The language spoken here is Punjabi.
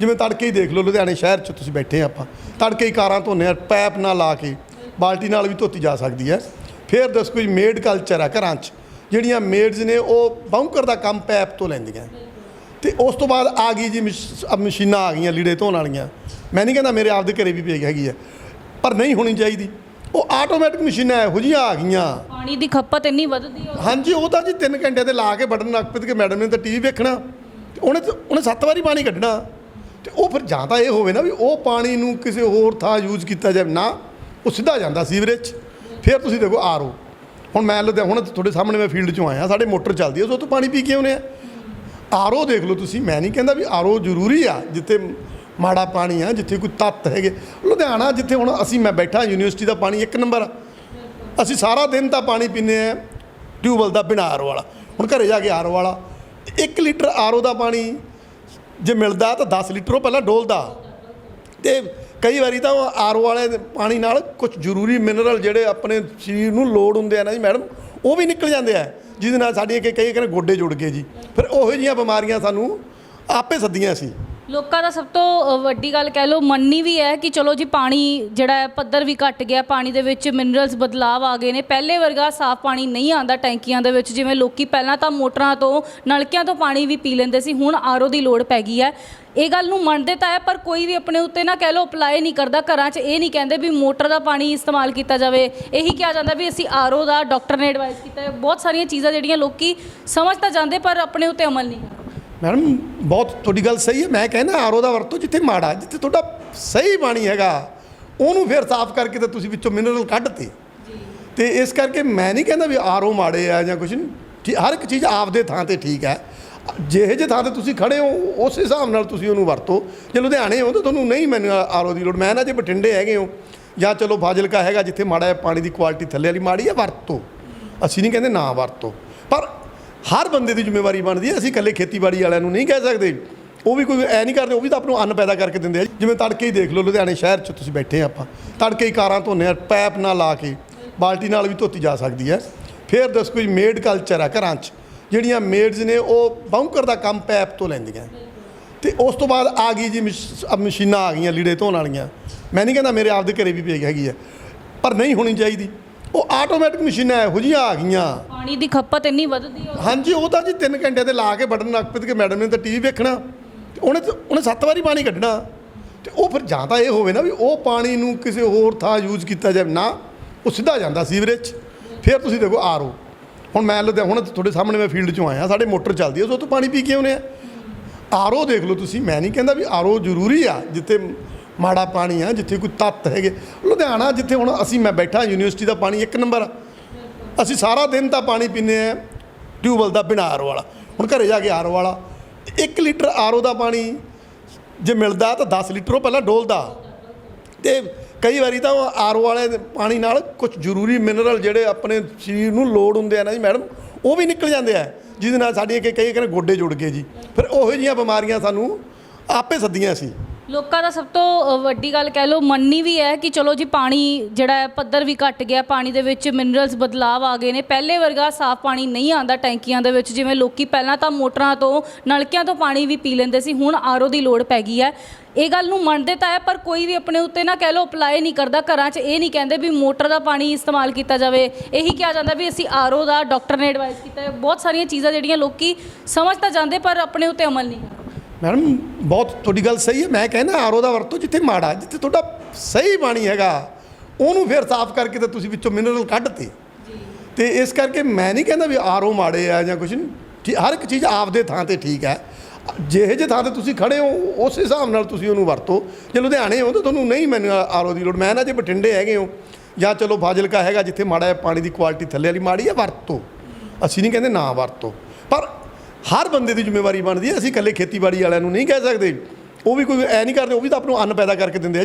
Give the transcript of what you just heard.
ਜਿਵੇਂ ਤੜਕੇ ਹੀ ਦੇਖ ਲਓ ਲੁਧਿਆਣੇ ਸ਼ਹਿਰ 'ਚ ਤੁਸੀਂ ਬੈਠੇ ਆ ਆਪਾਂ। ਤੜਕੇ ਹੀ ਕਾਰਾਂ ਧੋਨੇ ਆ ਪੈਪ ਨਾਲ ਲਾ ਕੇ ਬਾਲਟੀ ਨਾਲ ਵੀ ਧੋਤੀ ਜਾ ਸਕਦੀ ਹੈ। ਫਿਰ ਦੱਸ ਕੋਈ ਮੇਡ ਕਲਚਰ ਆ ਘਰਾਂ 'ਚ। ਜਿਹੜੀਆਂ ਮੇਡਸ ਨੇ ਉਹ ਬਾਉਂਕਰ ਦਾ ਕੰਮ ਪੈਪ ਤੋਂ ਲੈਂਦੀਆਂ। ਤੇ ਉਸ ਤੋਂ ਬਾਅਦ ਆ ਗਈ ਜੀ ਮਸ਼ੀਨਾਂ ਆ ਗਈਆਂ ਲੀੜੇ ਧੋਣ ਵਾਲੀਆਂ। ਮੈਂ ਨਹੀਂ ਕਹਿੰਦਾ ਮੇਰੇ ਆਪਦੇ ਘਰੇ ਵੀ ਪਈ ਹੈਗੀ ਹੈ ਪਰ ਨਹੀਂ ਹੋਣੀ ਚਾਹੀਦੀ। ਉਹ ਆਟੋਮੈਟਿਕ ਮਸ਼ੀਨਾਂ ਇਹੋ ਜਿਹੀਆਂ ਆ ਗਈਆਂ। ਪਾਣੀ ਦੀ ਖਪਤ ਇੰਨੀ ਵੱਧਦੀ ਹੈ ਹਾਂਜੀ ਉਹ ਤਾਂ ਜੀ 3 ਘੰਟੇ ਤੇ ਲਾ ਕੇ ਬਟਨ ਨੱਕ ਪਿੱਤ ਕੇ ਮੈਡਮ ਨੇ ਤਾਂ ਟੀਵੀ ਵੇਖਣਾ। ਉਹਨੇ ਉਹਨੇ ਸੱਤ ਵਾਰੀ ਪਾਣੀ ਕੱਢਣਾ। ਤੇ ਉਹ ਫਿਰ ਜਾਂ ਤਾਂ ਇਹ ਹੋਵੇ ਨਾ ਵੀ ਉਹ ਪਾਣੀ ਨੂੰ ਕਿਸੇ ਹੋਰ ਥਾਂ ਯੂਜ਼ ਕੀਤਾ ਜਾਵੇ। ਨਾ, ਉਹ ਸਿੱਧਾ ਜਾਂਦਾ ਸੀਵਰੇਜ 'ਚ ਫਿਰ ਤੁਸੀਂ ਦੇਖੋ ਆਰਓ ਹੁਣ ਮੈਂ ਲੁਧਿਆਣਾ ਹੁਣ ਤੁਹਾਡੇ ਸਾਹਮਣੇ ਮੈਂ ਫੀਲਡ 'ਚੋਂ ਆਇਆ, ਸਾਡੇ ਮੋਟਰ ਚੱਲਦੀ ਹੈ, ਉਸ ਤੋਂ ਪਾਣੀ ਪੀ ਕੇ ਆਉਨੇ ਆ। ਆਰਓ ਦੇਖ ਲਓ ਤੁਸੀਂ, ਮੈਂ ਨਹੀਂ ਕਹਿੰਦਾ ਵੀ ਆਰਓ ਜ਼ਰੂਰੀ ਆ, ਜਿੱਥੇ ਮਾੜਾ ਪਾਣੀ ਆ, ਜਿੱਥੇ ਕੋਈ ਤੱਤ ਹੈਗੇ। ਲੁਧਿਆਣਾ ਜਿੱਥੇ ਹੁਣ ਅਸੀਂ ਮੈਂ ਬੈਠਾ ਯੂਨੀਵਰਸਿਟੀ ਦਾ ਪਾਣੀ ਇੱਕ ਨੰਬਰ ਅਸੀਂ ਸਾਰਾ ਦਿਨ ਤਾਂ ਪਾਣੀ ਪੀਂਦੇ ਆ ਟਿਊਬਵੈਲ ਦਾ ਬਿਨਾਂ ਆਰਓ ਵਾਲਾ। ਹੁਣ ਘਰੇ ਜਾ ਕੇ ਆਰਓ ਵਾਲਾ। 1 ਲੀਟਰ ਆਰਓ ਦਾ ਪਾਣੀ ਜੇ ਮਿਲਦਾ ਤਾਂ 10 ਲੀਟਰ ਉਹ ਪਹਿਲਾਂ ਡੋਲਦਾ। ਤੇ ਕਈ ਵਾਰੀ ਤਾਂ ਆਰਓ ਵਾਲੇ ਪਾਣੀ ਨਾਲ ਕੁਝ ਜ਼ਰੂਰੀ ਮਿਨਰਲ ਜਿਹੜੇ ਆਪਣੇ ਸਰੀਰ ਨੂੰ ਲੋੜ ਹੁੰਦੇ ਆ ਨਾ ਜੀ ਮੈਡਮ ਉਹ ਵੀ ਨਿਕਲ ਜਾਂਦੇ ਆ। ਜਿਹਦੇ ਨਾਲ ਸਾਡੀਆਂ ਕਿ ਕਈ ਗੋਡੇ ਜੁੜ ਗਏ ਜੀ। ਫਿਰ ਉਹੋ ਜਿਹੀਆਂ ਬਿਮਾਰੀਆਂ ਸਾਨੂੰ ਆਪੇ ਸੱਦੀਆਂ ਸੀ। ਲੋਕਾਂ ਦਾ ਸਭ ਤੋਂ ਅ, ਵੱਡੀ ਗੱਲ ਕਹਿ ਲਓ ਮੰਨਣੀ ਵੀ ਹੈ ਕਿ ਚਲੋ ਜੀ ਪਾਣੀ ਜਿਹੜਾ ਹੈ ਪੱਧਰ ਵੀ ਘਟ ਗਿਆ ਪਾਣੀ ਦੇ ਵਿੱਚ ਮਿਨਰਲਸ ਬਦਲਾਵ ਆ ਗਏ ਨੇ। ਪਹਿਲੇ ਵਰਗਾ ਸਾਫ਼ ਪਾਣੀ ਨਹੀਂ ਆਂਦਾ ਟੈਂਕੀਆਂ ਦੇ ਵਿੱਚ ਜਿਵੇਂ ਲੋਕੀ ਪਹਿਲਾਂ ਤਾਂ ਮੋਟਰਾਂ ਤੋਂ ਨਲਕਿਆਂ ਤੋਂ ਪਾਣੀ ਵੀ ਪੀ ਲੈਂਦੇ ਸੀ ਹੁਣ ਆਰਓ ਦੀ ਲੋੜ ਪੈ ਗਈ ਹੈ। ਇਹ ਗੱਲ ਨੂੰ ਮੰਨਦੇ ਤਾਂ ਹੈ ਪਰ ਕੋਈ ਵੀ ਆਪਣੇ ਉੱਤੇ ਨਾ ਕਹਿ ਲਓ ਅਪਲਾਈ ਨਹੀਂ ਕਰਦਾ ਘਰਾਂ 'ਚ ਇਹ ਨਹੀਂ ਕਹਿੰਦੇ ਵੀ ਮੋਟਰ ਦਾ ਪਾਣੀ ਇਸਤੇਮਾਲ ਕੀਤਾ ਜਾਵੇ। ਇਹੀ ਕਿਹਾ ਜਾਂਦਾ ਵੀ ਅਸੀਂ ਆਰਓ ਦਾ ਡਾਕਟਰ ਨੇ ਐਡਵਾਈਸ ਕੀਤਾ ਹੈ। ਬਹੁਤ ਸਾਰੀਆਂ ਚੀਜ਼ਾਂ ਜਿਹੜੀਆਂ ਲੋਕੀ ਸਮਝ ਤਾਂ ਜਾਂਦੇ ਪਰ ਆਪਣੇ ਉੱਤੇ ਅਮਲ ਨਹੀਂ ਕਰਦੇ ਮੈਡਮ ਬਹੁਤ ਤੁਹਾਡੀ ਗੱਲ ਸਹੀ ਹੈ। ਮੈਂ ਕਹਿੰਦਾ ਆਰਓ ਦਾ ਵਰਤੋ ਜਿੱਥੇ ਮਾੜਾ ਜਿੱਥੇ ਤੁਹਾਡਾ ਸਹੀ ਪਾਣੀ ਹੈਗਾ ਉਹਨੂੰ ਫਿਰ ਸਾਫ਼ ਕਰਕੇ ਤੇ ਤੁਸੀਂ ਵਿੱਚੋਂ ਮਿਨਰਲ ਕੱਢਤੇ। ਤੇ ਇਸ ਕਰਕੇ ਮੈਂ ਨਹੀਂ ਕਹਿੰਦਾ ਵੀ ਆਰਓ ਮਾੜੇ ਆ ਜਾਂ ਕੁਝ ਨਹੀਂ ਜੀ, ਹਰ ਇੱਕ ਚੀਜ਼ ਆਪਦੇ ਥਾਂ ਤੇ ਠੀਕ ਹੈ। ਜਿਹੇ ਜਿਹੇ ਥਾਂ ਤੇ ਤੁਸੀਂ ਖੜੇ ਹੋ ਉਸ ਹਿਸਾਬ ਨਾਲ ਤੁਸੀਂ ਉਹਨੂੰ ਵਰਤੋ। ਜੇ ਲੁਧਿਆਣੇ ਹੋ ਤਾਂ ਤੁਹਾਨੂੰ ਨਹੀਂ ਮੈਨੂੰ ਆਰਓ ਦੀ ਲੋੜ। ਮੈਂ ਨਾ ਜੇ ਬਠਿੰਡੇ ਹੈਗੇ ਹੋ ਜਾਂ ਚਲੋ ਫਾਜ਼ਿਲਕਾ ਹੈਗਾ ਜਿੱਥੇ ਮਾੜਾ ਜਿਹਾ ਪਾਣੀ ਦੀ ਕੁਆਲਿਟੀ ਥੱਲੇ ਵਾਲੀ ਮਾੜੀ ਹੈ ਵਰਤੋ। ਅਸੀਂ ਨਹੀਂ ਕਹਿੰਦੇ ਨਾ ਵਰਤੋ। ਪਰ ਹਰ ਬੰਦੇ ਦੀ ਜ਼ਿੰਮੇਵਾਰੀ ਬਣਦੀ ਹੈ। ਅਸੀਂ ਇਕੱਲੇ ਖੇਤੀਬਾੜੀ ਵਾਲਿਆਂ ਨੂੰ ਨਹੀਂ ਕਹਿ ਸਕਦੇ। ਉਹ ਵੀ ਕੋਈ ਐ ਨਹੀਂ ਕਰਦੇ, ਉਹ ਵੀ ਤਾਂ ਆਪ ਨੂੰ ਅੰਨ ਪੈਦਾ ਕਰਕੇ ਦਿੰਦੇ ਆ। ਜਿਵੇਂ ਤੜਕੇ ਹੀ ਦੇਖ ਲਓ, ਲੁਧਿਆਣੇ ਸ਼ਹਿਰ 'ਚ ਤੁਸੀਂ ਬੈਠੇ ਆ ਆਪਾਂ। ਤੜਕੇ ਹੀ ਕਾਰਾਂ ਧੋਨੇ ਆ ਪੈਪ ਨਾਲ ਲਾ ਕੇ ਬਾਲਟੀ ਨਾਲ ਵੀ ਧੋਤੀ ਜਾ ਸਕਦੀ ਹੈ। ਫਿਰ ਦੱਸ ਕੋਈ ਮੇਡ ਕਲਚਰ ਆ ਘਰਾਂ 'ਚ। ਜਿਹੜੀਆਂ ਮੇਡਸ ਨੇ, ਉਹ ਬਾਉਂਕਰ ਦਾ ਕੰਮ ਪੈਪ ਤੋਂ ਲੈਂਦੀਆਂ। ਤੇ ਉਸ ਤੋਂ ਬਾਅਦ ਆ ਗਈ ਜੀ ਮਸ਼- ਮਸ਼ੀਨਾਂ ਆ ਗਈਆਂ ਲੀੜੇ ਧੋਣ ਵਾਲੀਆਂ। ਮੈਂ ਨਹੀਂ ਕਹਿੰਦਾ ਮੇਰੇ ਆਪਦੇ ਘਰੇ ਵੀ ਪਈ ਹੈਗੀ ਹੈ ਪਰ ਨਹੀਂ ਹੋਣੀ ਚਾਹੀਦੀ। ਉਹ ਆਟੋਮੈਟਿਕ ਮਸ਼ੀਨਾਂ ਇਹੋ ਜਿਹੀਆਂ ਆ ਗਈਆਂ। ਪਾਣੀ ਦੀ ਖਪਤ ਇੰਨੀ ਵੱਧਦੀ ਹੈ ਹਾਂਜੀ ਉਹ ਤਾਂ ਜੀ 3 ਘੰਟੇ ਤੇ ਲਾ ਕੇ ਬਟਨ ਨੱਕ ਪਿੱਤ ਕੇ ਮੈਡਮ ਨੇ ਤਾਂ ਟੀਵੀ ਵੇਖਣਾ। ਤੇ ਉਹਨੇ ਉਹਨੇ ਸੱਤ ਵਾਰੀ ਪਾਣੀ ਕੱਢਣਾ। ਤੇ ਉਹ ਫਿਰ ਜਾਂ ਤਾਂ ਇਹ ਹੋਵੇ ਨਾ ਵੀ ਉਹ ਪਾਣੀ ਨੂੰ ਕਿਸੇ ਹੋਰ ਥਾਂ ਯੂਜ਼ ਕੀਤਾ ਜਾਵੇ। ਨਾ ਉਹ ਸਿੱਧਾ ਜਾਂਦਾ ਸੀਵਰੇਜ। 'ਚ ਫਿਰ ਤੁਸੀਂ ਦੇਖੋ ਆਰਓ ਹੁਣ ਮੈਂ ਲੁਧਿਆਣਾ ਹੁਣ ਤੁਹਾਡੇ ਸਾਹਮਣੇ ਮੈਂ ਫੀਲਡ 'ਚੋਂ ਆਇਆ। ਸਾਡੇ ਮੋਟਰ ਚੱਲਦੀ ਹੈ ਉਸ ਤੋਂ ਪਾਣੀ ਪੀ ਕੇ ਆਉਨੇ ਆ। ਆਰਓ ਦੇਖ ਲਓ ਤੁਸੀਂ। ਮੈਂ ਨਹੀਂ ਕਹਿੰਦਾ ਵੀ ਆਰਓ ਜ਼ਰੂਰੀ ਆ ਜਿੱਥੇ ਮਾੜਾ ਪਾਣੀ ਆ, ਜਿੱਥੇ ਕੋਈ ਤੱਤ ਹੈਗੇ। ਲੁਧਿਆਣਾ ਜਿੱਥੇ ਹੁਣ ਅਸੀਂ ਮੈਂ ਬੈਠਾ, ਯੂਨੀਵਰਸਿਟੀ ਦਾ ਪਾਣੀ ਇੱਕ ਨੰਬਰ ਅਸੀਂ ਸਾਰਾ ਦਿਨ ਤਾਂ ਪਾਣੀ ਪੀਂਦੇ ਆ, ਟਿਊਬਵੈਲ ਦਾ ਬਿਨਾਂ ਆਰਓ ਵਾਲਾ। ਹੁਣ ਘਰੇ ਜਾ ਕੇ ਆਰਓ ਵਾਲਾ। 1 ਲੀਟਰ ਆਰਓ ਦਾ ਪਾਣੀ ਜੇ ਮਿਲਦਾ ਤਾਂ 10 ਲੀਟਰ ਉਹ ਪਹਿਲਾਂ ਡੋਲਦਾ। ਤੇ ਕਈ ਵਾਰੀ ਤਾਂ ਆਰਓ ਵਾਲੇ ਪਾਣੀ ਨਾਲ ਕੁਝ ਜ਼ਰੂਰੀ ਮਿਨਰਲ ਜਿਹੜੇ ਆਪਣੇ ਸਰੀਰ ਨੂੰ ਲੋੜ ਹੁੰਦੇ ਆ ਨਾ ਜੀ ਮੈਡਮ, ਉਹ ਵੀ ਨਿਕਲ ਜਾਂਦੇ ਆ। ਜਿਹਦੇ ਨਾਲ ਸਾਡੀਆਂ ਕਿ ਕਈ ਗੋਡੇ ਜੁੜ ਗਏ ਜੀ। ਫਿਰ ਉਹੋ ਜਿਹੀਆਂ ਬਿਮਾਰੀਆਂ ਸਾਨੂੰ ਆਪੇ ਸੱਦੀਆਂ ਸੀ। ਲੋਕਾਂ ਦਾ ਸਭ ਤੋਂ ਅ, ਵੱਡੀ ਗੱਲ ਕਹਿ ਲਓ ਮੰਨਣੀ ਵੀ ਹੈ ਕਿ ਚਲੋ ਜੀ ਪਾਣੀ ਜਿਹੜਾ ਹੈ ਪੱਧਰ ਵੀ ਘਟ ਗਿਆ ਪਾਣੀ ਦੇ ਵਿੱਚ ਮਿਨਰਲਸ ਬਦਲਾਵ ਆ ਗਏ ਨੇ। ਪਹਿਲੇ ਵਰਗਾ ਸਾਫ਼ ਪਾਣੀ ਨਹੀਂ ਆਂਦਾ ਟੈਂਕੀਆਂ ਦੇ ਵਿੱਚ ਜਿਵੇਂ ਲੋਕੀ ਪਹਿਲਾਂ ਤਾਂ ਮੋਟਰਾਂ ਤੋਂ ਨਲਕਿਆਂ ਤੋਂ ਪਾਣੀ ਵੀ ਪੀ ਲੈਂਦੇ ਸੀ ਹੁਣ ਆਰਓ ਦੀ ਲੋੜ ਪੈ ਗਈ ਹੈ। ਇਹ ਗੱਲ ਨੂੰ ਮੰਨਦੇ ਤਾਂ ਹੈ ਪਰ ਕੋਈ ਵੀ ਆਪਣੇ ਉੱਤੇ ਨਾ ਕਹਿ ਲਓ ਅਪਲਾਈ ਨਹੀਂ ਕਰਦਾ ਘਰਾਂ 'ਚ ਇਹ ਨਹੀਂ ਕਹਿੰਦੇ ਵੀ ਮੋਟਰ ਦਾ ਪਾਣੀ ਇਸਤੇਮਾਲ ਕੀਤਾ ਜਾਵੇ। ਇਹੀ ਕਿਹਾ ਜਾਂਦਾ ਵੀ ਅਸੀਂ ਆਰਓ ਦਾ ਡਾਕਟਰ ਨੇ ਐਡਵਾਈਸ ਕੀਤਾ ਹੈ। ਬਹੁਤ ਸਾਰੀਆਂ ਚੀਜ਼ਾਂ ਜਿਹੜੀਆਂ ਲੋਕੀ ਸਮਝ ਤਾਂ ਜਾਂਦੇ ਪਰ ਆਪਣੇ ਉੱਤੇ ਅਮਲ ਨਹੀਂ ਕਰਦੇ ਮੈਡਮ ਬਹੁਤ ਤੁਹਾਡੀ ਗੱਲ ਸਹੀ ਹੈ। ਮੈਂ ਕਹਿੰਦਾ ਆਰਓ ਦਾ ਵਰਤੋ ਜਿੱਥੇ ਮਾੜਾ ਜਿੱਥੇ ਤੁਹਾਡਾ ਸਹੀ ਪਾਣੀ ਹੈਗਾ ਉਹਨੂੰ ਫਿਰ ਸਾਫ਼ ਕਰਕੇ ਤੇ ਤੁਸੀਂ ਵਿੱਚੋਂ ਮਿਨਰਲ ਕੱਢਤੇ। ਤੇ ਇਸ ਕਰਕੇ ਮੈਂ ਨਹੀਂ ਕਹਿੰਦਾ ਵੀ ਆਰਓ ਮਾੜੇ ਆ ਜਾਂ ਕੁਝ ਨਹੀਂ ਜੀ, ਹਰ ਇੱਕ ਚੀਜ਼ ਆਪਦੇ ਥਾਂ ਤੇ ਠੀਕ ਹੈ। ਜਿਹੇ ਜਿਹੇ ਥਾਂ ਤੇ ਤੁਸੀਂ ਖੜੇ ਹੋ ਉਸ ਹਿਸਾਬ ਨਾਲ ਤੁਸੀਂ ਉਹਨੂੰ ਵਰਤੋ। ਜੇ ਲੁਧਿਆਣੇ ਹੋ ਤਾਂ ਤੁਹਾਨੂੰ ਨਹੀਂ ਮੈਨੂੰ ਆਰਓ ਦੀ ਲੋੜ। ਮੈਂ ਨਾ ਜੇ ਬਠਿੰਡੇ ਹੈਗੇ ਹੋ ਜਾਂ ਚਲੋ ਫਾਜ਼ਿਲਕਾ ਹੈਗਾ ਜਿੱਥੇ ਮਾੜਾ ਜਿਹਾ ਪਾਣੀ ਦੀ ਕੁਆਲਿਟੀ ਥੱਲੇ ਵਾਲੀ ਮਾੜੀ ਹੈ ਵਰਤੋ। ਅਸੀਂ ਨਹੀਂ ਕਹਿੰਦੇ ਨਾ ਵਰਤੋ। ਪਰ ਹਰ ਬੰਦੇ ਦੀ ਜ਼ਿੰਮੇਵਾਰੀ ਬਣਦੀ ਹੈ। ਅਸੀਂ ਇਕੱਲੇ ਖੇਤੀਬਾੜੀ ਵਾਲਿਆਂ ਨੂੰ ਨਹੀਂ ਕਹਿ ਸਕਦੇ। ਉਹ ਵੀ ਕੋਈ ਐ ਨਹੀਂ ਕਰਦੇ, ਉਹ ਵੀ ਤਾਂ ਆਪ ਨੂੰ ਅੰਨ ਪੈਦਾ ਕਰਕੇ ਦਿੰਦੇ ਆ।